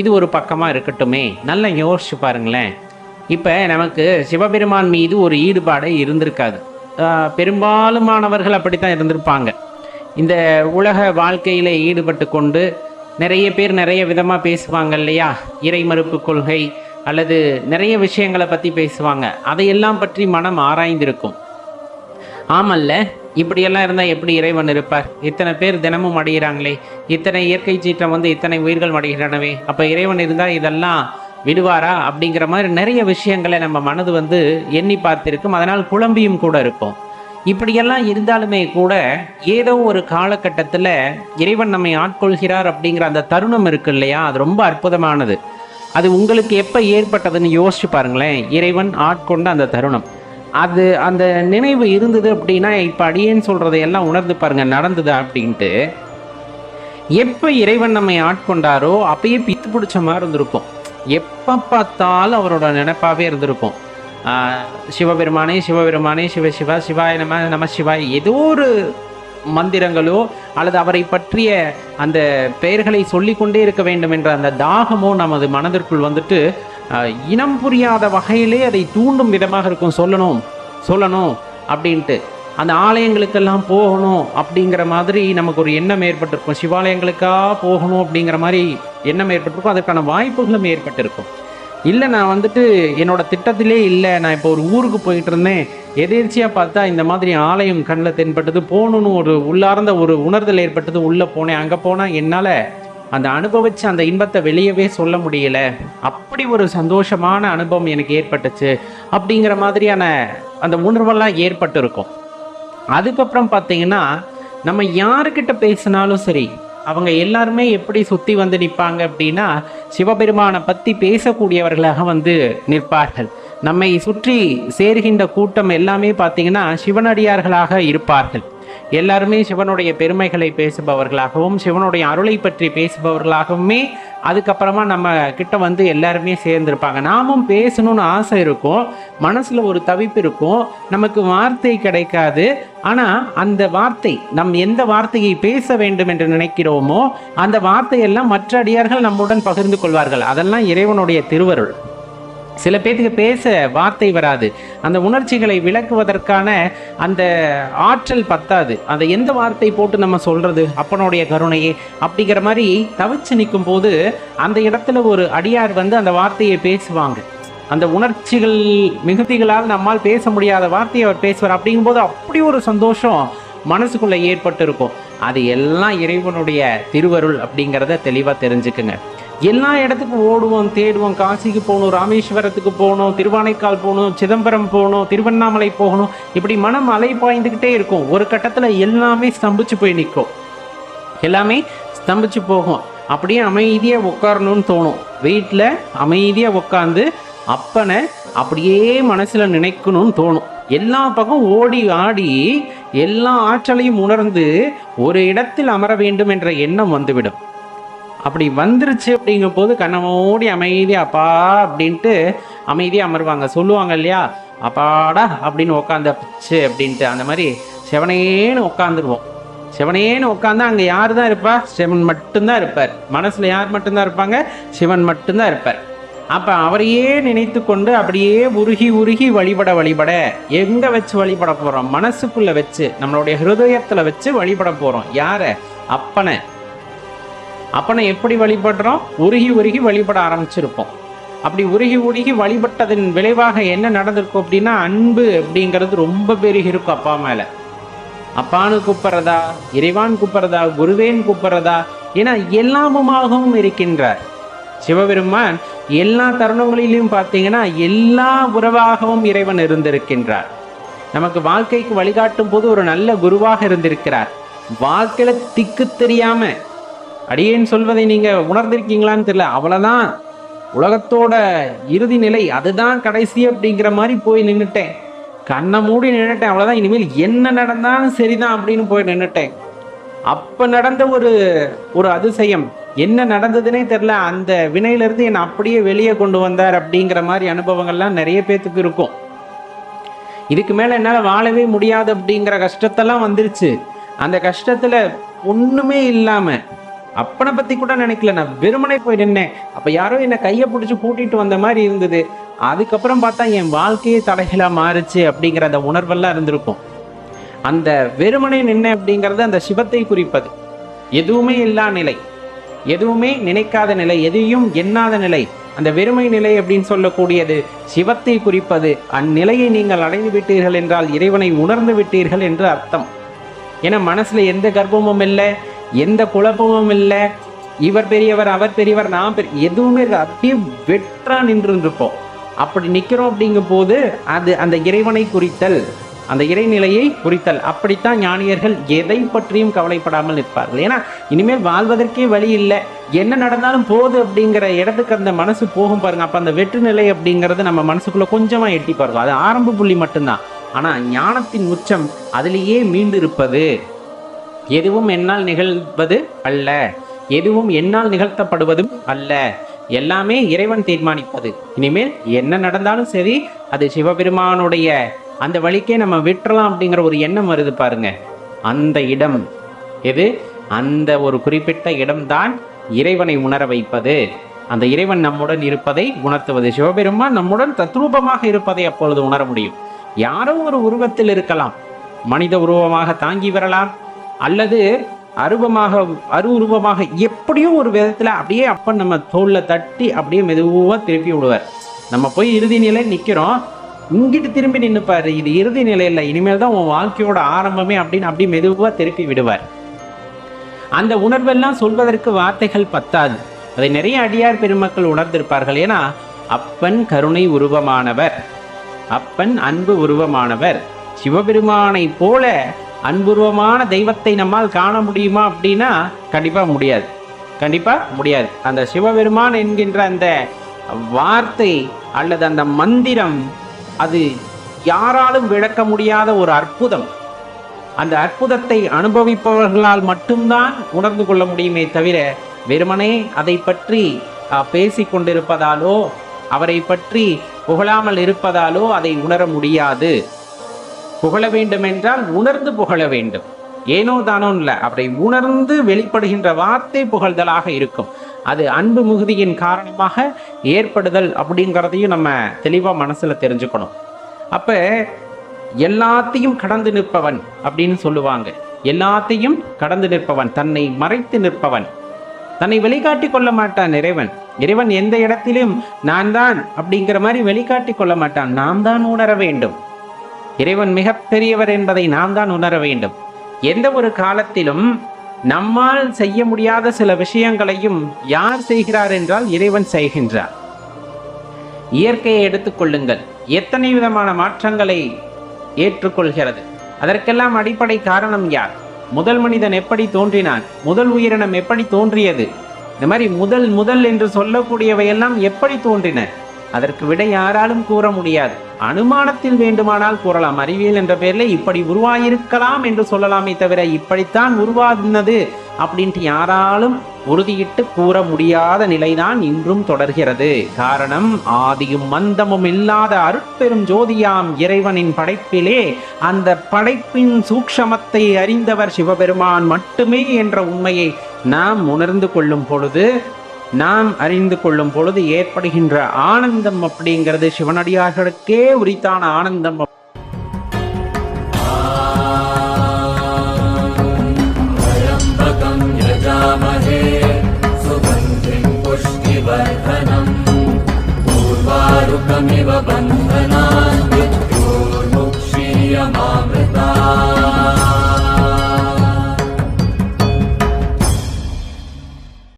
இது ஒரு பக்கமாக இருக்கட்டுமே. நல்லா யோசிச்சு பாருங்களேன். இப்போ நமக்கு சிவபெருமான் மீது ஒரு ஈடுபாடே இருந்திருக்காது. பெரும்பாலுமானவர்கள் அப்படித்தான் இருந்திருப்பாங்க. இந்த உலக வாழ்க்கையில் ஈடுபட்டு கொண்டு நிறைய பேர் நிறைய விதமாக பேசுவாங்க இல்லையா? இறை மறுப்பு கொள்கை அல்லது நிறைய விஷயங்களை பற்றி பேசுவாங்க. அதையெல்லாம் பற்றி மனம் ஆராய்ந்திருக்கும். ஆமல்ல? இப்படியெல்லாம் இருந்தால் எப்படி இறைவன் இருப்பார்? இத்தனை பேர் தினமும் அடைகிறாங்களே இத்தனை இயற்கை சீற்றம் வந்து இத்தனை உயிர்கள் அடைகின்றனவே அப்போ இறைவன் இருந்தால் இதெல்லாம் விடுவாரா? அப்படிங்கிற மாதிரி நிறைய விஷயங்களை நம்ம மனது வந்து எண்ணி பார்த்திருக்கும். அதனால் குழம்பியும் கூட இருக்கும். இப்படியெல்லாம் இருந்தாலுமே கூட ஏதோ ஒரு காலகட்டத்தில் இறைவன் நம்மை ஆட்கொள்கிறார் அப்படிங்கிற அந்த தருணம் இருக்கு இல்லையா? அது ரொம்ப அற்புதமானது. அது உங்களுக்கு எப்போ ஏற்பட்டதுன்னு யோசிச்சு பாருங்களேன். இறைவன் ஆட்கொண்ட அந்த தருணம். அது அந்த நினைவு இருந்தது அப்படின்னா இப்போ அடியேன்னு சொல்கிறதை எல்லாம் உணர்ந்து பாருங்கள் நடந்தது அப்படின்ட்டு. எப்போ இறைவன் நம்மை ஆட்கொண்டாரோ அப்பயே பித்து பிடிச்ச மாதிரி இருந்திருக்கும். எப்போ பார்த்தாலும் அவரோட நினைப்பாகவே இருந்திருக்கும். சிவபெருமானே சிவபெருமானே சிவ சிவா சிவாய நம நம சிவாய் ஏதோ ஒரு மந்திரங்களோ அல்லது அவரை பற்றிய அந்த பெயர்களை சொல்லிக்கொண்டே இருக்க வேண்டும் என்ற அந்த தாகமோ நமது மனதிற்குள் வந்துட்டு இனம் புரியாத வகையிலே அதை தூண்டும் விதமாக இருக்கும். சொல்லணும் சொல்லணும் அப்படின்ட்டு. அந்த ஆலயங்களுக்கெல்லாம் போகணும் அப்படிங்கிற மாதிரி நமக்கு ஒரு எண்ணம் ஏற்பட்டிருக்கும். சிவாலயங்களுக்காக போகணும் அப்படிங்கிற மாதிரி எண்ணம் ஏற்பட்டிருக்கும். அதற்கான வாய்ப்புகளும் ஏற்பட்டிருக்கும். இல்லை நான் வந்துட்டு என்னோட திட்டத்திலே இல்லை. நான் இப்போ ஒரு ஊருக்கு போயிட்டு இருந்தேன் எதேர்ச்சியாக பார்த்தா இந்த மாதிரி ஆலயம் கண்ணில் தென்பட்டது போகணுன்னு ஒரு உள்ளார்ந்த ஒரு உணர்தல் ஏற்பட்டது உள்ளே போனேன். அங்கே போனால் என்னால் அந்த அனுபவிச்ச அந்த இன்பத்தை வெளியவே சொல்ல முடியல. அப்படி ஒரு சந்தோஷமான அனுபவம் எனக்கு ஏற்பட்டுச்சு. அப்படிங்கிற மாதிரியான அந்த உணர்வெல்லாம் ஏற்பட்டிருக்கும். அதுக்கப்புறம் பார்த்தீங்கன்னா நம்ம யாருக்கிட்ட பேசினாலும் சரி அவங்க எல்லாருமே எப்படி சுற்றி வந்து நிற்பாங்க அப்படின்னா சிவபெருமானை பற்றி பேசக்கூடியவர்களாக வந்து நிற்பார்கள். நம்மை சுற்றி சேர்கின்ற கூட்டம் எல்லாமே பார்த்தீங்கன்னா சிவனடியார்களாக இருப்பார்கள். எல்லாருமே சிவனுடைய பெருமைகளை பேசுபவர்களாகவும் சிவனுடைய அருளை பற்றி பேசுபவர்களாகவுமே அதுக்கப்புறமா நம்ம கிட்ட வந்து எல்லாருமே சேர்ந்துருப்பாங்க. நாமும் பேசணும்னு ஆசை இருக்கும். மனசுல ஒரு தவிப்பு இருக்கும். நமக்கு வார்த்தை கிடைக்காது. ஆனா அந்த வார்த்தை நம் எந்த வார்த்தையை பேச வேண்டும் என்று நினைக்கிறோமோ அந்த வார்த்தையெல்லாம் மற்ற அடியார்கள் நம்முடன் பகிர்ந்து கொள்வார்கள். அதெல்லாம் இறைவனுடைய திருவருள். சில பேத்துக்கு பேச வார்த்தை வராது. அந்த உணர்ச்சிகளை விளக்குவதற்கான அந்த ஆற்றல் பத்தாது. அந்த எந்த வார்த்தை போட்டு நம்ம சொல்றது? அப்பனுடைய கருணையே. அப்படிங்கிற மாதிரி தவிச்சு நிற்கும் போது அந்த இடத்துல ஒரு அடியார் வந்து அந்த வார்த்தையை பேசுவாங்க. அந்த உணர்ச்சிகள் மிகுதிகளால் நம்மால் பேச முடியாத வார்த்தையை அவர் பேசுவார். அப்படிங்கும்போது அப்படி ஒரு சந்தோஷம் மனசுக்குள்ளே ஏற்பட்டு இருக்கும் அது எல்லாம் இறைவனுடைய திருவருள் அப்படிங்கிறத தெளிவாக தெரிஞ்சுக்குங்க. எல்லா இடத்துக்கும் ஓடுவோம் தேடுவோம் காசிக்கு போகணும் ராமேஸ்வரத்துக்கு போகணும் திருவானைக்கால் போகணும் சிதம்பரம் போகணும் திருவண்ணாமலை போகணும். இப்படி மனம் அலை பாய்ந்துக்கிட்டே இருக்கும். ஒரு கட்டத்தில் எல்லாமே ஸ்தம்பிச்சு போய் நிற்கும். எல்லாமே ஸ்தம்பிச்சு போகும். அப்படியே அமைதியாக உட்காரணும்னு தோணும். வீட்டில் அமைதியாக உட்காந்து அப்பனை அப்படியே மனசில் நினைக்கணும்னு தோணும். எல்லா பக்கம் ஓடி ஆடி எல்லா ஆற்றலையும் உணர்ந்து ஒரு இடத்தில் அமர வேண்டும் என்ற எண்ணம் வந்துவிடும். அப்படி வந்துருச்சு அப்படிங்கும் போது கண்ணை மூடி அப்பா அப்படின்ட்டு அமைதியாக அமருவாங்க. சொல்லுவாங்க இல்லையா? அப்பாடா அப்படின்னு உக்காந்துச்சு அப்படின்ட்டு. அந்த மாதிரி செவனேன்னு உட்காந்துருவோம் சிவனேன்னு உட்காந்தா அங்கே யார் தான் இருப்பா? சிவன் மட்டும்தான் இருப்பார். மனசில் யார் மட்டும்தான் இருப்பாங்க? சிவன் மட்டும்தான் இருப்பார். அப்போ அவரையே நினைத்து கொண்டு அப்படியே உருகி உருகி வழிபட வழிபட எங்கே வச்சு வழிபட போகிறோம் மனசுக்குள்ளே வச்சு நம்மளுடைய ஹிருதயத்தில் வச்சு வழிபட போகிறோம் யாரை? அப்பனை. அப்பனை எப்படி வழிபடுறோம்? உருகி உருகி வழிபட ஆரம்பிச்சிருப்போம். அப்படி உருகி உருகி வழிபட்டதன் விளைவாக என்ன நடந்திருக்கும் அப்படின்னா அன்பு அப்படிங்கிறது ரொம்ப பெருகி இருக்கும் அப்பா மேலே. அப்பான்னு கூப்பிட்றதா? இறைவான் கூப்பிட்றதா? குருவேன் கூப்பிட்றதா? ஏன்னா எல்லாமுமாகவும் இருக்கின்றார். சிவபெருமான் எல்லா தருணங்களிலும் பார்த்தீங்கன்னா எல்லா உறவாகவும் இறைவன் இருந்திருக்கின்றார். நமக்கு வாழ்க்கைக்கு வழிகாட்டும் போது ஒரு நல்ல குருவாக இருந்திருக்கிறார். வாழ்க்கையில திக்கு தெரியாம அடியேன் சொல்வதை நீங்க உணர்ந்திருக்கீங்களான்னு தெரியல. அவ்வளவுதான். உலகத்தோட இறுதி நிலை அதுதான் கடைசி அப்படிங்கிற மாதிரி போய் நின்றுட்டேன் கண்ணை மூடி நின்றுட்டேன் அவ்வளோதான் இனிமேல் என்ன நடந்தாலும் சரிதான் அப்படின்னு போய் நின்றுட்டேன் அப்போ நடந்த ஒரு ஒரு அதிசயம். என்ன நடந்ததுனே தெரில அந்த வினையிலேருந்து என்னை அப்படியே வெளியே கொண்டு வந்தார் அப்படிங்கிற மாதிரி அனுபவங்கள்லாம் நிறைய பேர்த்துக்கு இருக்கும். இதுக்கு மேலே என்னால் வாழவே முடியாது அப்படிங்கிற கஷ்டத்தெல்லாம் வந்துருச்சு. அந்த கஷ்டத்தில் ஒன்றுமே இல்லாமல் அப்பனை பத்தி கூட நினைக்கல. நான் வெறுமனே போய் நின்னேன். அப்ப யாரோ என்னை கையை பிடிச்சி கூட்டிட்டு வந்த மாதிரி இருந்தது. அதுக்கப்புறம் பார்த்தா என் வாழ்க்கையே தலைகளா மாறுச்சு அப்படிங்கிற அந்த உணர்வெல்லாம் இருந்திருக்கும். அந்த வெறுமனை நின்ன அப்படிங்கிறது அந்த சிவத்தை குறிப்பது. எதுவுமே இல்லா நிலை. எதுவுமே நினைக்காத நிலை. எதையும் எண்ணாத நிலை. அந்த வெறுமை நிலை அப்படின்னு சொல்லக்கூடியது சிவத்தை குறிப்பது. அந்நிலையை நீங்கள் அடைந்து விட்டீர்கள் என்றால் இறைவனை உணர்ந்து விட்டீர்கள் என்று அர்த்தம். ஏன்னா மனசுல எந்த கர்ப்பமும் இல்லை. எந்த குழப்பமும் இல்லை. இவர் பெரியவர் அவர் பெரியவர் நான் பெரிய எதுவுமே அப்படியே வெற்றா நின்று இருப்போம் அப்படி நிற்கிறோம் அப்படிங்கும் போது அது அந்த இறைவனை குறித்தல் அந்த இறைநிலையை குறித்தல். அப்படித்தான் ஞானியர்கள் எதை பற்றியும் கவலைப்படாமல் நிற்பார்கள். ஏன்னா இனிமேல் வாழ்வதற்கே வழி இல்லை. என்ன நடந்தாலும் போகுது அப்படிங்கிற இடத்துக்கு அந்த மனசு போகும் பாருங்க. அப்போ அந்த வெற்று நிலை அப்படிங்கிறது நம்ம மனசுக்குள்ளே கொஞ்சமாக எட்டி பாருங்க. அது ஆரம்ப புள்ளி மட்டும்தான். ஆனால் ஞானத்தின் உச்சம் அதிலேயே மீண்டு இருப்பது எதுவும் என்னால் நிகழ்வது அல்ல. எதுவும் என்னால் நிகழ்த்தப்படுவதும் அல்ல. எல்லாமே இறைவன் தீர்மானிப்பது. இனிமேல் என்ன நடந்தாலும் சரி அது சிவபெருமானுடைய அந்த வழிக்கே நம்ம விட்டுறலாம் அப்படிங்கிற ஒரு எண்ணம் வருது பாருங்க. அந்த இடம். எது? அந்த ஒரு குறிப்பிட்ட இடம்தான் இறைவனை உணர வைப்பது. அந்த இறைவன் நம்முடன் இருப்பதை உணர்த்துவது. சிவபெருமான் நம்முடன் தத்ரூபமாக இருப்பதை அப்பொழுது உணர முடியும். யாரோ ஒரு உருவத்தில் இருக்கலாம். மனித உருவமாக தாங்கி வரலாம். அல்லது அருவமாக அரு உருவமாக எப்படியோ ஒரு விதத்தில் அப்படியே அப்பன் நம்ம தோளில் தட்டி அப்படியே மெதுவாக திருப்பி விடுவார். நம்ம போய் இறுதி நிலை நிற்கிறோம் இங்கிட்டு திரும்பி நின்றுப்பார் இது இறுதி நிலை இல்லை இனிமேல் தான் உன் வாழ்க்கையோட ஆரம்பமே அப்படின்னு அப்படியே மெதுவாக திருப்பி விடுவார். அந்த உணர்வெல்லாம் சொல்வதற்கு வார்த்தைகள் பத்தாது. அதை நிறைய அடியார் பெருமக்கள் உணர்ந்திருப்பார்கள். ஏன்னா அப்பன் கருணை உருவமானவர். அப்பன் அன்பு உருவமானவர். சிவபெருமானை போல அன்புருவமான தெய்வத்தை நம்மால் காண முடியுமா அப்படின்னா கண்டிப்பாக முடியாது. கண்டிப்பாக முடியாது. அந்த சிவபெருமான் என்கின்ற அந்த வார்த்தை அல்லது அந்த மந்திரம் அது யாராலும் விளக்க முடியாத ஒரு அற்புதம். அந்த அற்புதத்தை அனுபவிப்பவர்களால் மட்டும்தான் உணர்ந்து கொள்ள முடியுமே தவிர வெறுமனே அதை பற்றி பேசி கொண்டிருப்பதாலோ அவரை பற்றி புகழாமல் இருப்பதாலோ அதை உணர முடியாது. புகழ வேண்டும் என்றால் உணர்ந்து புகழ வேண்டும். ஏனோ தானோ இல்லை அப்படி உணர்ந்து வெளிப்படுகின்ற வார்த்தை புகழ்தலாக இருக்கும். அது அன்பு மிகுதியின் காரணமாக ஏற்படுதல் அப்படிங்கிறதையும் நம்ம தெளிவாக மனசில் தெரிஞ்சுக்கணும். அப்போ எல்லாத்தையும் கடந்து நிற்பவன் அப்படின்னு சொல்லுவாங்க. எல்லாத்தையும் கடந்து நிற்பவன் தன்னை மறைத்து நிற்பவன். தன்னை வெளிக்காட்டி கொள்ள மாட்டான் இறைவன். இறைவன் எந்த இடத்திலும் நான் தான் அப்படிங்கிற மாதிரி வெளிக்காட்டி கொள்ள மாட்டான். நாம் தான் உணர வேண்டும். இறைவன் மிக பெரியவர் என்பதை நாம் தான் உணர வேண்டும். எந்த ஒரு காலத்திலும் நம்மால் செய்ய முடியாத சில விஷயங்களையும் யார் செய்கிறார் என்றால் இறைவன் செய்கின்றார். இயற்கையை எடுத்துக்கொள்ளுங்கள் எத்தனை விதமான மாற்றங்களை ஏற்றுக்கொள்கிறது? அதற்கெல்லாம் அடிப்படை காரணம் யார்? முதல் மனிதன் எப்படி தோன்றினான்? முதல் உயிரினம் எப்படி தோன்றியது? இந்த மாதிரி முதல் முதல் என்று சொல்லக்கூடியவையெல்லாம் எப்படி தோன்றின? அதற்கு விடை யாராலும் கூற முடியாது. அனுமானத்தில் வேண்டுமானால் கூறலாம். அறிவியல் என்ற பெயரில் இப்படி உருவாயிருக்கலாம் என்று சொல்லலாமே தவிர இப்படித்தான் உருவாகினது அப்படின்ட்டு யாராலும் உறுதியிட்டு கூற முடியாத நிலைதான் இன்றும் தொடர்கிறது. காரணம் ஆதியும் மந்தமும் இல்லாத அருட்பெரும் ஜோதியாம் இறைவனின் படைப்பிலே அந்த படைப்பின் சூக்ஷமத்தை அறிந்தவர் சிவபெருமான் மட்டுமே என்ற உண்மையை நாம் உணர்ந்து கொள்ளும் பொழுது நாம் அறிந்து கொள்ளும் பொழுது ஏற்படுகின்ற ஆனந்தம் அப்படிங்கிறது சிவனடியார்களுக்கே உரித்தான ஆனந்தம் त्र्यम्बकं यजामहे सुगन्धिं पुष्टिवर्धनम् पूर्वारुकमिव बन्धनान्